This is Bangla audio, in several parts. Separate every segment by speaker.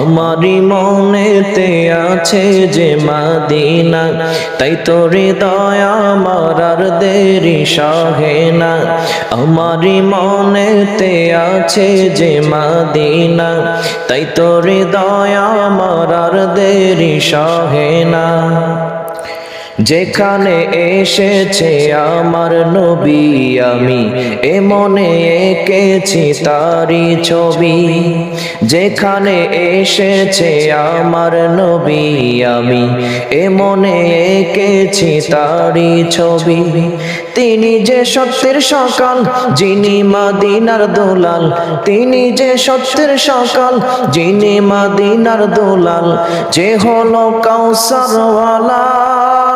Speaker 1: আমারি মনেতে আছে যে মাদিনা, তাই তো হৃদয় আমার আর দেরি সহে না। আমারি মনেতে আছে যে মাদিনা, তাই তো হৃদয় আমার আর দেরি সহে না। যেখানে এসেছে আমার নবী আমি, এ মনে এঁকেছি তারি ছবি। যেখানে এসেছে আমার নবী আমি, এ মনে এঁকেছি তারি ছবি। তিনি যে সত্যের সকাল, যিনি মাদিনার দোলাল। তিনি যে সত্যের সকাল, যিনি মাদিনার দোলাল। যে হলো কাউসারওয়ালা।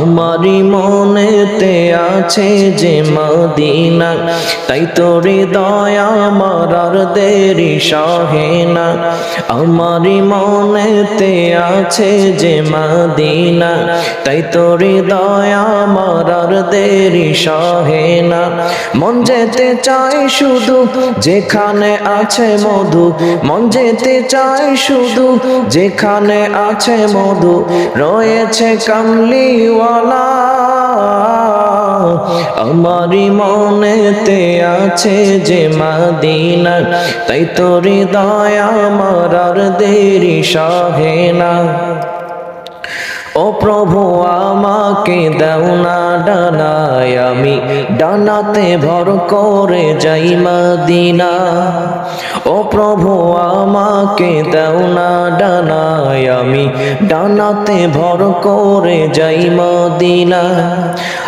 Speaker 1: আমারি মনেতে আছে যে মদিনা, তাই তো হৃদয় আমার আর দেরি সহে না। আমারি মনেতে আছে যে মদিনা, তাই তো হৃদয় আমার আর দেরি সহে না। মন যেতে চাই শুধু যেখানে আছে মধু, মন যেতে চাই শুধু যেখানে আছে মধু, রয়েছে কামলিওয়ালা আমারি মনেতে আছে যে মাদিনা তাই তোর দয়া আমার দেরি সহে না। প্রভু আমাকে দাও না ডানায় আমি। ডানাতে ভর করে যাই মদিনা। ও প্রভু আমাকে দাও না ডানায় আমি। ডানাতে ভর করে যাই মদিনা।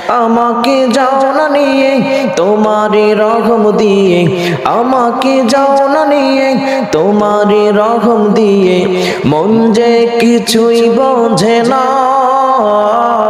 Speaker 1: আমাকে যাও না নিয়ে তোমারই রহম দিয়ে। আমাকে যাও না নিয়ে তোমারই রহম দিয়ে। মন যে কিছুই বোঝে না। Oh.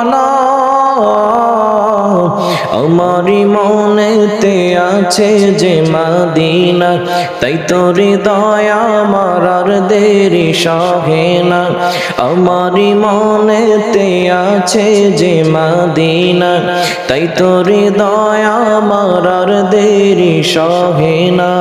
Speaker 1: আমারি মনেতে আছে যে মাদিনা, তাই তো হৃদয় আমার আর দেরি সহে না। আমারি মনেতে আছে যে মাদিনা, তাই তো হৃদয় আমার আর দেরি সহে না।